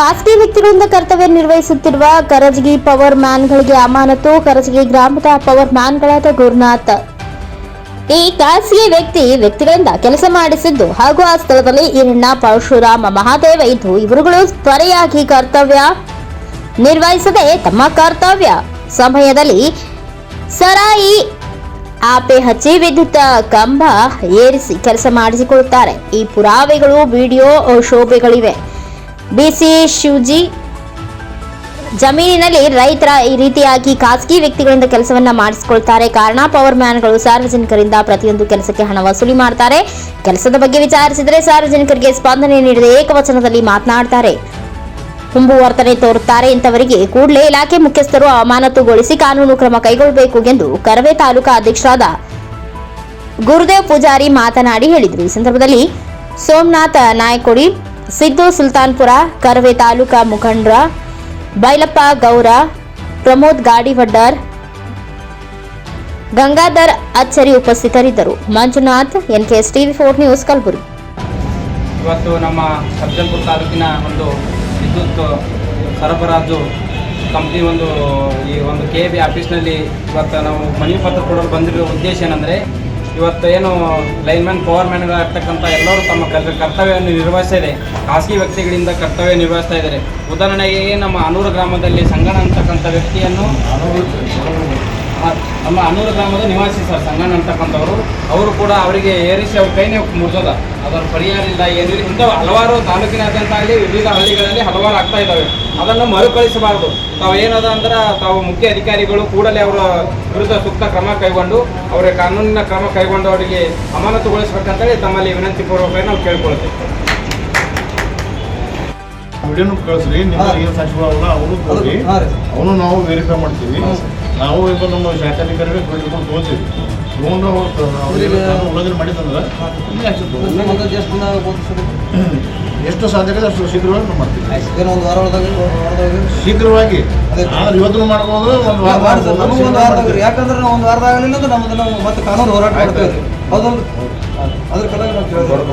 ಖಾಸಗಿ ವ್ಯಕ್ತಿಗಳಿಂದ ಕರ್ತವ್ಯ ನಿರ್ವಹಿಸುತ್ತಿರುವ ಕರಜಗಿ ಪವರ್ ಮ್ಯಾನ್ಗಳಿಗೆ ಅಮಾನತು. ಕರಜಗಿ ಗ್ರಾಮದ ಪವರ್ ಮ್ಯಾನ್ಗಳಾದ ಗುರುನಾಥ್. ಈ ಖಾಸಗಿ ವ್ಯಕ್ತಿ ವ್ಯಕ್ತಿಗಳಿಂದ ಕೆಲಸ ಮಾಡಿಸಿದ್ದು ಹಾಗೂ ಆ ಸ್ಥಳದಲ್ಲಿ ಈರಣ್ಣ, ಪರಶುರಾಮ, ಮಹಾದೇವ ಇದ್ದು ಇವರುಗಳು ತ್ವರೆಯಾಗಿ ಕರ್ತವ್ಯ ನಿರ್ವಹಿಸದೆ ತಮ್ಮ ಕರ್ತವ್ಯ ಸಮಯದಲ್ಲಿ ಸರಾಯಿ ಆಪೆ ಹಚ್ಚಿ ವಿದ್ಯುತ್ ಕಂಬ ಏರಿಸಿ ಕೆಲಸ ಮಾಡಿಸಿಕೊಳ್ಳುತ್ತಾರೆ. ಈ ಪುರಾವೆಗಳು, ವಿಡಿಯೋ, ಶೋಭೆಗಳಿವೆ. ಬಿಸಿ ಶಿವಜಿ ಜಮೀನಿನಲ್ಲಿ ರೈತರ ಈ ರೀತಿಯಾಗಿ ಖಾಸಗಿ ವ್ಯಕ್ತಿಗಳಿಂದ ಕೆಲಸವನ್ನ ಮಾಡಿಸಿಕೊಳ್ತಾರೆ. ಕಾರಣ ಪವರ್ ಮ್ಯಾನ್ಗಳು ಸಾರ್ವಜನಿಕರಿಂದ ಪ್ರತಿಯೊಂದು ಕೆಲಸಕ್ಕೆ ಹಣ ವಸೂಲಿ ಮಾಡ್ತಾರೆ. ಕೆಲಸದ ಬಗ್ಗೆ ವಿಚಾರಿಸಿದರೆ ಸಾರ್ವಜನಿಕರಿಗೆ ಸ್ಪಂದನೆ ನೀಡದೆ ಏಕವಚನದಲ್ಲಿ ಮಾತನಾಡ್ತಾರೆ. ಹುಂಬು ವರ್ತನೆ ತೋರುತ್ತಾರೆ ಇಂಥವರಿಗೆ ಕೂಡಲೇ ಇಲಾಖೆ ಮುಖ್ಯಸ್ಥರು ಅಮಾನತುಗೊಳಿಸಿ ಕಾನೂನು ಕ್ರಮ ಕೈಗೊಳ್ಳಬೇಕು ಎಂದು ಕರವೇ ತಾಲೂಕಾ ಅಧ್ಯಕ್ಷರಾದ ಗುರುದೇವ್ ಪೂಜಾರಿ ಮಾತನಾಡಿ ಹೇಳಿದರು. ಈ ಸಂದರ್ಭದಲ್ಲಿ ಸೋಮನಾಥ ನಾಯಕೊಡಿ ಸಿದ್ದು ಸುಲ್ತಾನ್ಪುರ, ಕರವೇ ತಾಲೂಕಾ ಮುಖಂಡ್ರ ಬೈಲಪ್ಪ ಗೌರ, ಪ್ರಮೋದ್ ಗಾಡಿವಡ್ಡರ್, ಗಂಗಾಧರ್ ಅಚ್ಚರಿ ಉಪಸ್ಥಿತರಿದ್ದರು. Manjunath, NKS TV four news Kalaburagi. ಇವತ್ತು ನಮ್ಮ ಸಜ್ಜನ್ಪುರ ತಾಲೂಕಿನ ಒಂದು ವಿದ್ಯುತ್ ಸರಬರಾಜು ಕಂಪ್ನಿ ಒಂದು ಈ ಒಂದು ಕೆ ಬಿ ಆಫೀಸ್ನಲ್ಲಿ ಇವತ್ತು ನಾವು ಮನವಿ ಪತ್ರ ಕೊಡಲು ಬಂದಿರೋ ಉದ್ದೇಶ ಏನಂದರೆ ಇವತ್ತು ಏನು ಲೈನ್ಮ್ಯಾನ್ ಪವರ್ ಮ್ಯಾನ್ಗಳಾಗ್ತಕ್ಕಂಥ ಎಲ್ಲರೂ ತಮ್ಮ ಕರ್- ಕರ್ತವ್ಯವನ್ನು ನಿರ್ವಹಿಸಿದೆ ಖಾಸಗಿ ವ್ಯಕ್ತಿಗಳಿಂದ ಕರ್ತವ್ಯ ನಿರ್ವಹಿಸ್ತಾ ಇದ್ದಾರೆ. ಉದಾಹರಣೆಗೆ ನಮ್ಮ ಅನೂರು ಗ್ರಾಮದಲ್ಲಿ ಸಂಗಣ ಅಂತಕ್ಕಂಥ ವ್ಯಕ್ತಿಯನ್ನು ನಮ್ಮ ಅನೂರು ಗ್ರಾಮದ ನಿವಾಸಿ ಸರ್ ಸಂಗಣ್ಣ ಅಂತಕ್ಕಂಥವ್ರು ಅವರು ಕೂಡ ಅವರಿಗೆ ಏರಿಸಿ ಅವ್ರ ಕೈನೇ ಮುರಿದದ. ಅದರ ಪರಿಹಾರ ಇಲ್ಲ ಏನಿಲ್ಲ. ಇಂಥ ಹಲವಾರು ತಾಲೂಕಿನಾದ್ಯಂತ ಆಗಲಿ ವಿವಿಧ ಹಳ್ಳಿಗಳಲ್ಲಿ ಹಲವಾರು ಆಗ್ತಾ ಇದ್ದಾವೆ. ಅದನ್ನು ಮರುಕಳಿಸಬಾರದು. ತಾವು ಏನದ ಅಂದ್ರೆ ತಾವು ಮುಖ್ಯ ಅಧಿಕಾರಿಗಳು ಕೂಡಲೇ ಅವರ ವಿರುದ್ಧ ಸೂಕ್ತ ಕ್ರಮ ಕೈಗೊಂಡು ಅವರ ಕಾನೂನಿನ ಕ್ರಮ ಕೈಗೊಂಡು ಅವರಿಗೆ ಅಮಾನತುಗೊಳಿಸಬೇಕಂತೇಳಿ ತಮ್ಮಲ್ಲಿ ವಿನಂತಿ ಪೂರ್ವಕವಾಗಿ ನಾವು ಕೇಳ್ಕೊಳ್ತೇವೆ. ವಿಡಿಯೋನು ಕಳಿಸ್ರಿ ನಿಮ್ಮ ಏನು ಸಾಕ್ಷಿಗಳಲ್ಲ ಅವನು ಕೊಡ್ರಿ ಅವನು ನಾವು ವೆರಿಫೈ ಮಾಡ್ತೀವಿ. ನಾವು ಈಗ ನಮ್ಮ ಶಾಖಾಧಿಕಾರಿಗಳಿಗೆ ಹಿಡ್ಕೊಂಡು ತೋರಿಸಿದ್ವಿ. ತೊಗೊಂಡು ಅವರಿಗೆ ಉಳಿದ್ರೆ ಮಾಡಿದಂದ್ರೆ ಎಷ್ಟು ಸಾಧ್ಯ ಇದೆ ಅಷ್ಟು ಶೀಘ್ರವಾಗಿ ನಾವು ಮಾಡ್ತೀವಿ. ಒಂದು ವಾರ ಒಳಗಾಗಿ ಶೀಘ್ರವಾಗಿ. ಆದ್ರೆ ಇವತ್ತು ಮಾಡ್ಬೋದು ಒಂದು ವಾರ ಒಂದು ವಾರದಾಗ ಯಾಕಂದ್ರೆ ನಾವು ಒಂದು ವಾರದಾಗ ಆಗಲಿಲ್ಲ ಅಂದ್ರೆ ನಮ್ಮದು ನಾವು ಮತ್ತೆ ಕಾನೂನು ಹೋರಾಟ ಮಾಡ್ತೇವೆ. ಅದೊಂದು ಅದ್ರ ಕಡೆ ನಾವು ಕೇಳಿದ್ವಿ ಆಯ್ತು